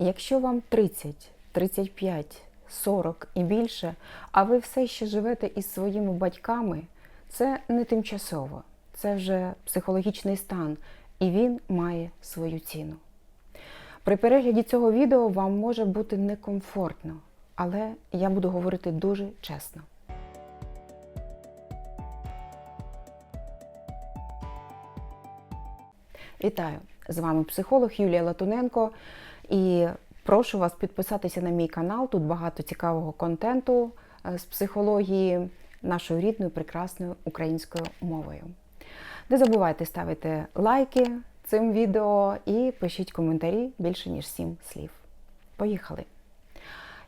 Якщо вам 30, 35, 40 і більше, а ви все ще живете із своїми батьками, це не тимчасово, це вже психологічний стан, і він має свою ціну. При перегляді цього відео вам може бути некомфортно, але я буду говорити дуже чесно. Вітаю! З вами психолог Юлія Латуненко і прошу вас підписатися на мій канал. Тут багато цікавого контенту е, з психології нашою рідною прекрасною українською мовою. Не забувайте ставити лайки цим відео і пишіть коментарі більше ніж 7 слів. Поїхали!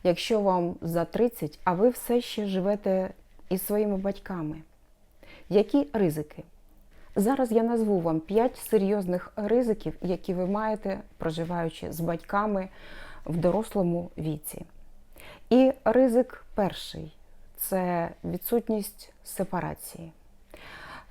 Якщо вам за 30, а ви все ще живете із своїми батьками, які ризики? Зараз я назву вам 5 серйозних ризиків, які ви маєте, проживаючи з батьками в дорослому віці. І ризик перший це відсутність сепарації.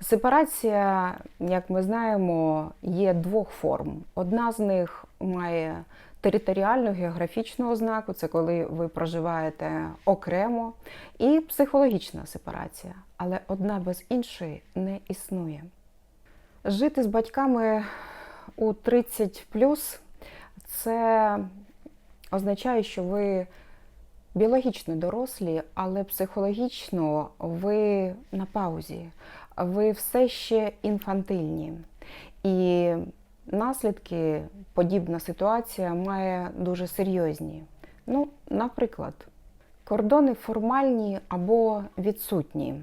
Сепарація, як ми знаємо, є двох форм. Одна з них має територіальну географічну ознаку, це коли ви проживаєте окремо, і психологічна сепарація. Але одна без іншої не існує. Жити з батьками у 30 це означає, що ви біологічно дорослі, але психологічно ви на паузі, ви все ще інфантильні. І наслідки подібна ситуація має дуже серйозні. Ну, наприклад, кордони формальні або відсутні.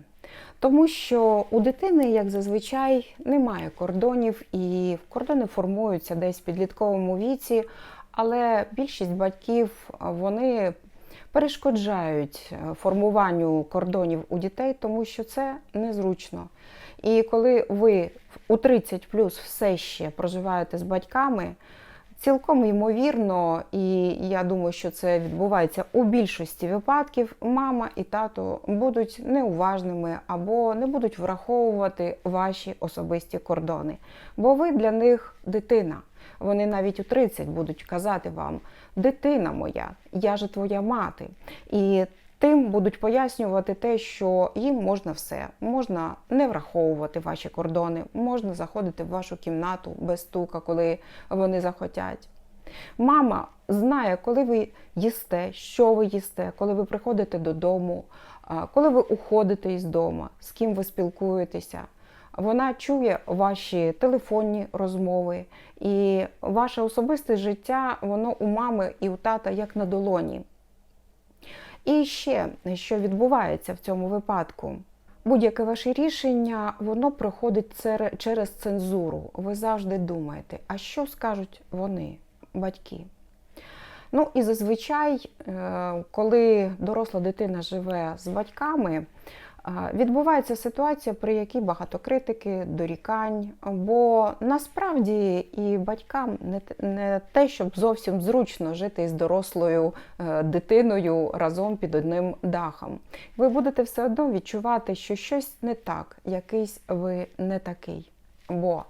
Тому що у дитини, як зазвичай, немає кордонів, і кордони формуються десь в підлітковому віці, але більшість батьків вони перешкоджають формуванню кордонів у дітей, тому що це незручно. І коли ви у 30 плюс все ще проживаєте з батьками, Цілком ймовірно, і я думаю, що це відбувається у більшості випадків. Мама і тато будуть неуважними або не будуть враховувати ваші особисті кордони, бо ви для них дитина. Вони навіть у 30 будуть казати вам: дитина моя, я же твоя мати. І Тим будуть пояснювати те, що їм можна все, можна не враховувати ваші кордони, можна заходити в вашу кімнату без стука, коли вони захотять. Мама знає, коли ви їсте, що ви їсте, коли ви приходите додому, коли ви уходите із дому, з ким ви спілкуєтеся. Вона чує ваші телефонні розмови, і ваше особисте життя, воно у мами і у тата як на долоні. І ще, що відбувається в цьому випадку, будь-яке ваше рішення, воно проходить через цензуру. Ви завжди думаєте, а що скажуть вони, батьки? Ну і зазвичай, е, коли доросла дитина живе з батьками, Відбувається ситуація, при якій багато критики, дорікань, бо насправді і батькам не те, щоб зовсім зручно жити із дорослою е, дитиною разом під одним дахом. Ви будете все одно відчувати, що щось не так, якийсь ви не такий. Бо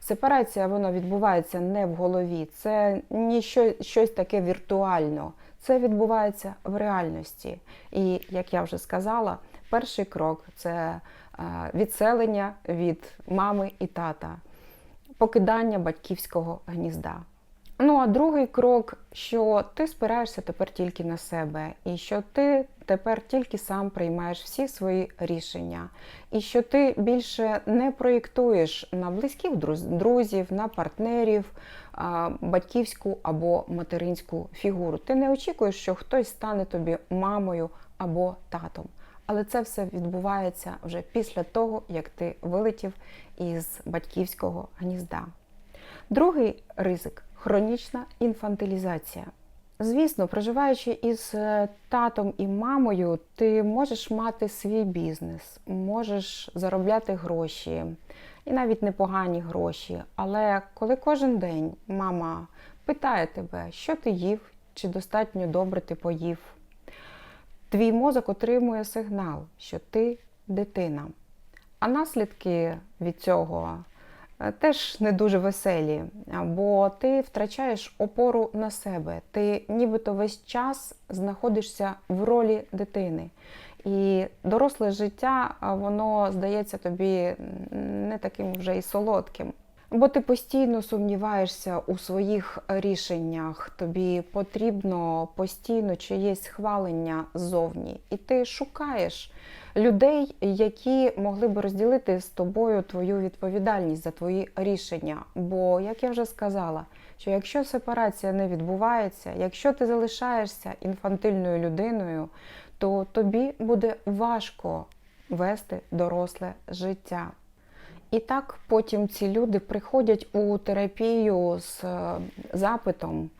сепарація вона відбувається не в голові, це не щось таке віртуально. Це відбувається в реальності. І як я вже сказала, Перший крок це е, відселення від мами і тата, покидання батьківського гнізда. Ну а другий крок, що ти спираєшся тепер тільки на себе, і що ти тепер тільки сам приймаєш всі свої рішення, і що ти більше не проєктуєш на близьких друзів, на партнерів, батьківську або материнську фігуру. Ти не очікуєш, що хтось стане тобі мамою або татом. Але це все відбувається вже після того, як ти вилетів із батьківського гнізда. Другий ризик хронічна інфантилізація. Звісно, проживаючи із е, татом і мамою, ти можеш мати свій бізнес, можеш заробляти гроші, і навіть непогані гроші. Але коли кожен день мама питає тебе, що ти їв, чи достатньо добре ти поїв, Твій мозок отримує сигнал, що ти дитина. А наслідки від цього теж не дуже веселі, бо ти втрачаєш опору на себе. Ти нібито весь час знаходишся в ролі дитини. І доросле життя, воно здається тобі не таким вже і солодким. Бо ти постійно сумніваєшся у своїх рішеннях, тобі потрібно постійно чиєсь схвалення ззовні. І ти шукаєш людей, які могли б розділити з тобою твою відповідальність за твої рішення. Бо, як я вже сказала, що якщо сепарація не відбувається, якщо ти залишаєшся інфантильною людиною, то тобі буде важко вести доросле життя. І так потім ці люди приходять у терапію з е, запитом,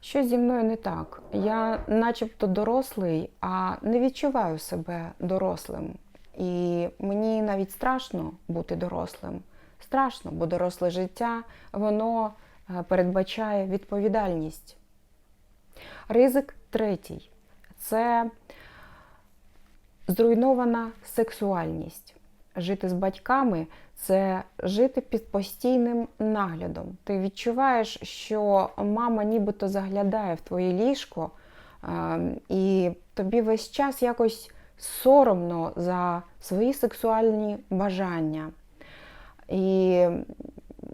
що зі мною не так. Я начебто дорослий, а не відчуваю себе дорослим. І мені навіть страшно бути дорослим. Страшно, бо доросле життя воно е, передбачає відповідальність. Ризик третій це зруйнована сексуальність. Жити з батьками це жити під постійним наглядом. Ти відчуваєш, що мама нібито заглядає в твоє ліжко, ем, і тобі весь час якось соромно за свої сексуальні бажання. І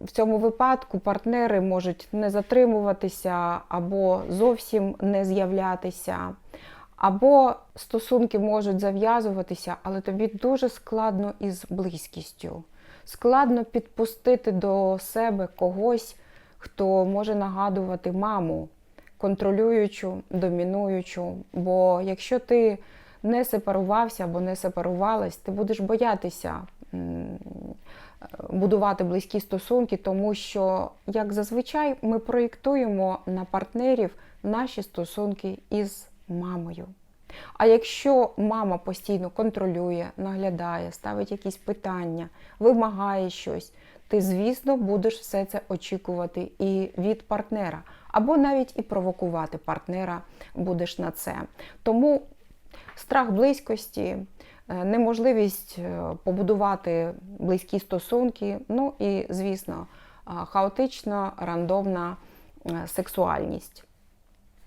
в цьому випадку партнери можуть не затримуватися або зовсім не з'являтися. Або стосунки можуть зав'язуватися, але тобі дуже складно із близькістю. Складно підпустити до себе когось, хто може нагадувати маму, контролюючу, домінуючу. Бо якщо ти не сепарувався або не сепарувалась, ти будеш боятися будувати близькі стосунки, тому що, як зазвичай, ми проєктуємо на партнерів наші стосунки із мамою. А якщо мама постійно контролює, наглядає, ставить якісь питання, вимагає щось, ти, звісно, будеш все це очікувати і від партнера, або навіть і провокувати партнера будеш на це. Тому страх близькості, е, неможливість е, побудувати близькі стосунки, ну і, звісно, хаотична рандомна е, сексуальність.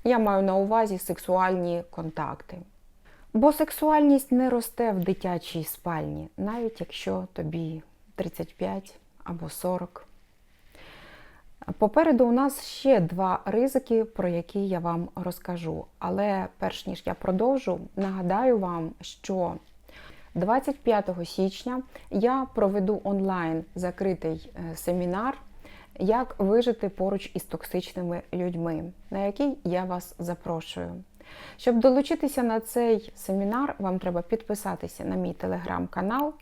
Я маю на увазі сексуальні контакти. Бо сексуальність не росте в дитячій спальні, навіть якщо тобі 35 або 40. Попереду у нас ще два ризики, про які я вам розкажу. Але перш ніж я продовжу, нагадаю вам, що 25 січня я проведу онлайн закритий е, семінар як вижити поруч із токсичними людьми, на який я вас запрошую. Щоб долучитися на цей семінар, вам треба підписатися на мій телеграм-канал.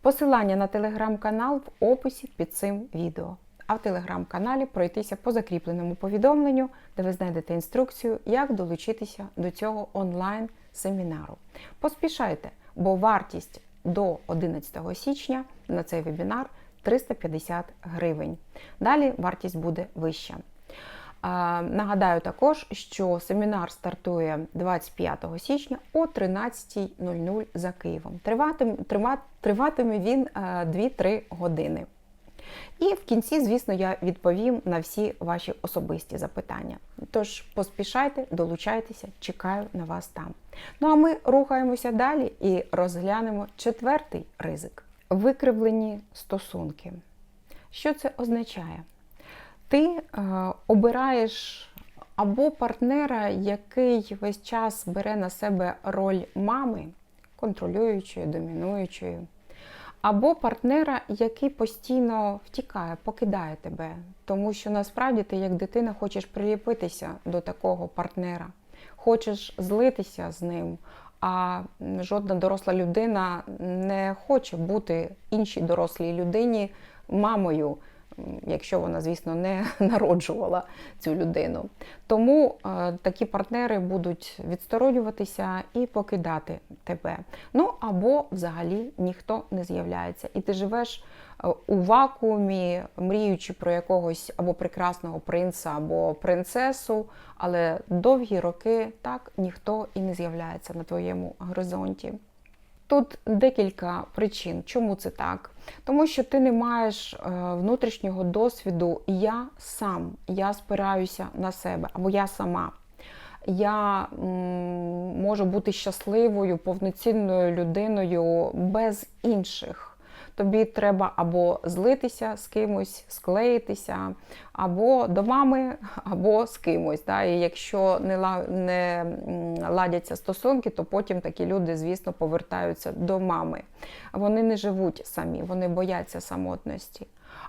Посилання на телеграм-канал в описі під цим відео. А в телеграм-каналі пройтися по закріпленому повідомленню, де ви знайдете інструкцію, як долучитися до цього онлайн-семінару. Поспішайте, бо вартість до 11 січня на цей вебінар 350 гривень. Далі вартість буде вища. Нагадаю також, що семінар стартує 25 січня о 13.00 за Києвом. Триватиме, він 2-3 е, години. І в кінці, звісно, я відповім на всі ваші особисті запитання. Тож поспішайте, долучайтеся, чекаю на вас там. Ну а ми рухаємося далі і розглянемо четвертий ризик викривлені стосунки. Що це означає? Ти е, обираєш або партнера, який весь час бере на себе роль мами, контролюючої, домінуючої, або партнера, який постійно втікає, покидає тебе. Тому що насправді ти, як дитина, хочеш приліпитися до такого партнера, хочеш злитися з ним, а жодна доросла людина не хоче бути іншій дорослій людині мамою, якщо вона, звісно, не народжувала цю людину. Тому е, такі партнери будуть відсторонюватися і покидати тебе. Ну або взагалі ніхто не з'являється. І ти живеш е, у вакуумі, мріючи про якогось або прекрасного принца, або принцесу, але довгі роки так ніхто і не з'являється на твоєму горизонті. Тут декілька причин, чому це так. Тому що ти не маєш е, внутрішнього досвіду я сам, я спираюся на себе або я сама. Я можу бути щасливою, повноцінною людиною без інших. Тобі треба або злитися з кимось, склеїтися, або до мами, або з кимось. Да? І якщо не, не ладяться стосунки, то потім такі люди, звісно, повертаються до мами. Вони не живуть самі, вони бояться самотності.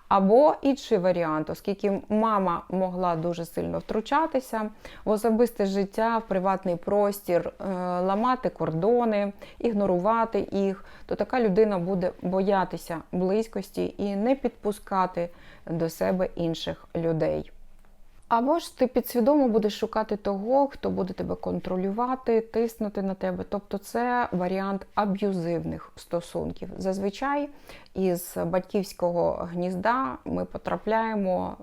Або інший варіант, оскільки мама могла дуже сильно втручатися в особисте життя, в приватний простір, е, ламати кордони, ігнорувати їх, то така людина буде боятися близькості і не підпускати до себе інших людей. Або ж ти підсвідомо будеш шукати того, хто буде тебе контролювати, тиснути на тебе. Тобто це варіант аб'юзивних стосунків. Зазвичай із батьківського гнізда ми потрапляємо,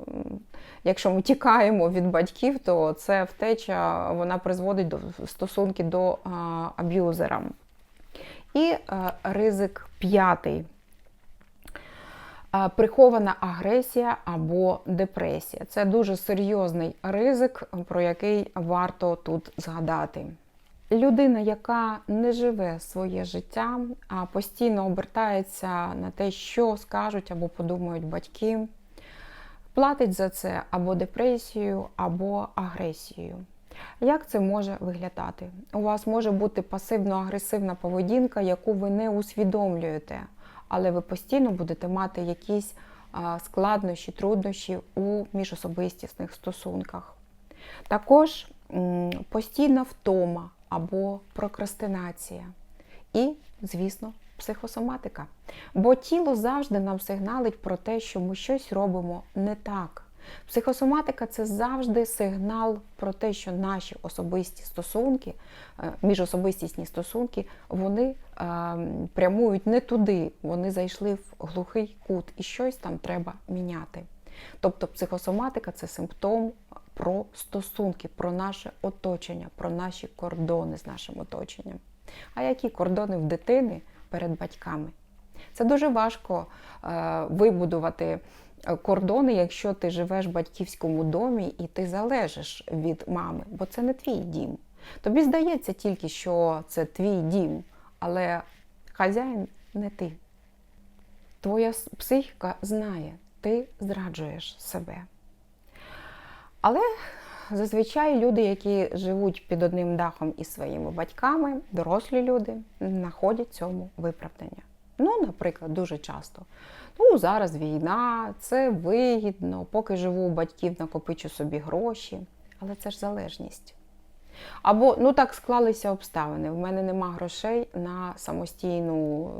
якщо ми тікаємо від батьків, то це втеча вона призводить до стосунки до аб'юзера. І е, ризик п'ятий. Прихована агресія або депресія це дуже серйозний ризик, про який варто тут згадати. Людина, яка не живе своє життя, а постійно обертається на те, що скажуть або подумають батьки, платить за це або депресією, або агресією. Як це може виглядати? У вас може бути пасивно-агресивна поведінка, яку ви не усвідомлюєте, але ви постійно будете мати якісь складнощі, труднощі у міжособистісних стосунках. Також постійна втома або прокрастинація. І, звісно, психосоматика. Бо тіло завжди нам сигналить про те, що ми щось робимо не так. Психосоматика це завжди сигнал про те, що наші особисті стосунки, е, міжособистісні стосунки, вони е, прямують не туди, вони зайшли в глухий кут, і щось там треба міняти. Тобто психосоматика це симптом про стосунки, про наше оточення, про наші кордони з нашим оточенням. А які кордони в дитини перед батьками? Це дуже важко е, вибудувати кордони, якщо ти живеш в батьківському домі і ти залежиш від мами, бо це не твій дім. Тобі здається тільки, що це твій дім, але хазяїн не ти. Твоя психіка знає, ти зраджуєш себе. Але зазвичай люди, які живуть під одним дахом із своїми батьками, дорослі люди, знаходять цьому виправдання. Ну, наприклад, дуже часто. Ну, зараз війна, це вигідно, поки живу у батьків, накопичу собі гроші. Але це ж залежність. Або ну так склалися обставини. В мене нема грошей на самостійну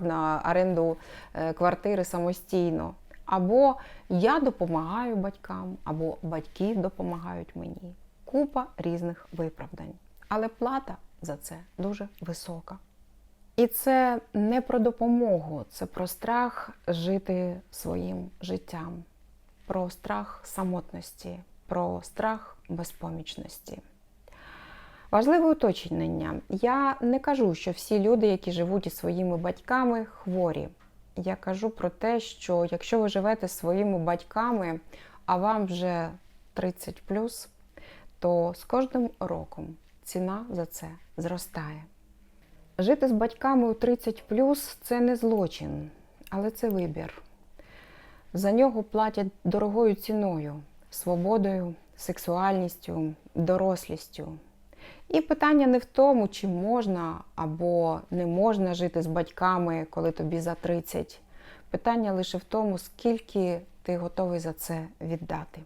на оренду е, квартири самостійно. Або я допомагаю батькам, або батьки допомагають мені. Купа різних виправдань. Але плата за це дуже висока. І це не про допомогу, це про страх жити своїм життям, про страх самотності, про страх безпомічності. Важливе уточнення. Я не кажу, що всі люди, які живуть із своїми батьками, хворі. Я кажу про те, що якщо ви живете своїми батьками, а вам вже 30 то з кожним роком ціна за це зростає. Жити з батьками у 30 це не злочин, але це вибір. За нього платять дорогою ціною, свободою, сексуальністю, дорослістю. І питання не в тому, чи можна або не можна жити з батьками, коли тобі за 30. Питання лише в тому, скільки ти готовий за це віддати.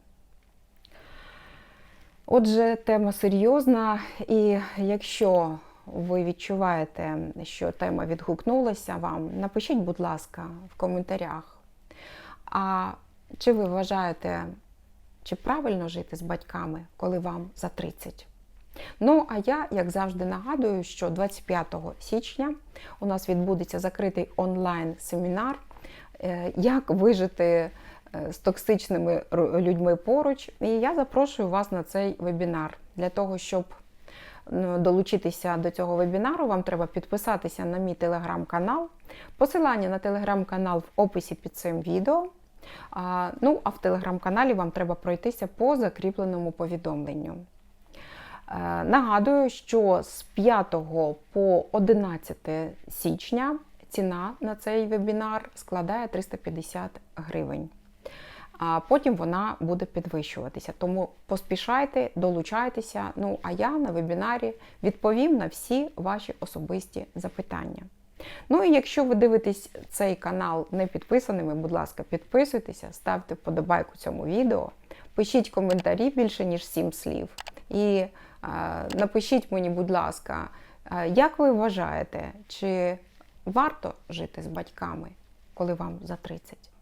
Отже, тема серйозна, і якщо ви відчуваєте, що тема відгукнулася вам, напишіть, будь ласка, в коментарях. А чи ви вважаєте, чи правильно жити з батьками, коли вам за 30? Ну, а я, як завжди, нагадую, що 25 січня у нас відбудеться закритий онлайн-семінар, е, як вижити е, з токсичними людьми поруч. І я запрошую вас на цей вебінар для того, щоб долучитися до цього вебінару, вам треба підписатися на мій телеграм-канал. Посилання на телеграм-канал в описі під цим відео. Ну, а в телеграм-каналі вам треба пройтися по закріпленому повідомленню. Е, Нагадую, що з 5 по 11 січня ціна на цей вебінар складає 350 гривень. А потім вона буде підвищуватися. Тому поспішайте, долучайтеся. Ну а я на вебінарі відповім на всі ваші особисті запитання. Ну і якщо ви дивитесь цей канал не підписаними, будь ласка, підписуйтеся, ставте вподобайку цьому відео, пишіть коментарі більше ніж 7 слів. І е, напишіть мені, будь ласка, е, як ви вважаєте, чи варто жити з батьками, коли вам за 30?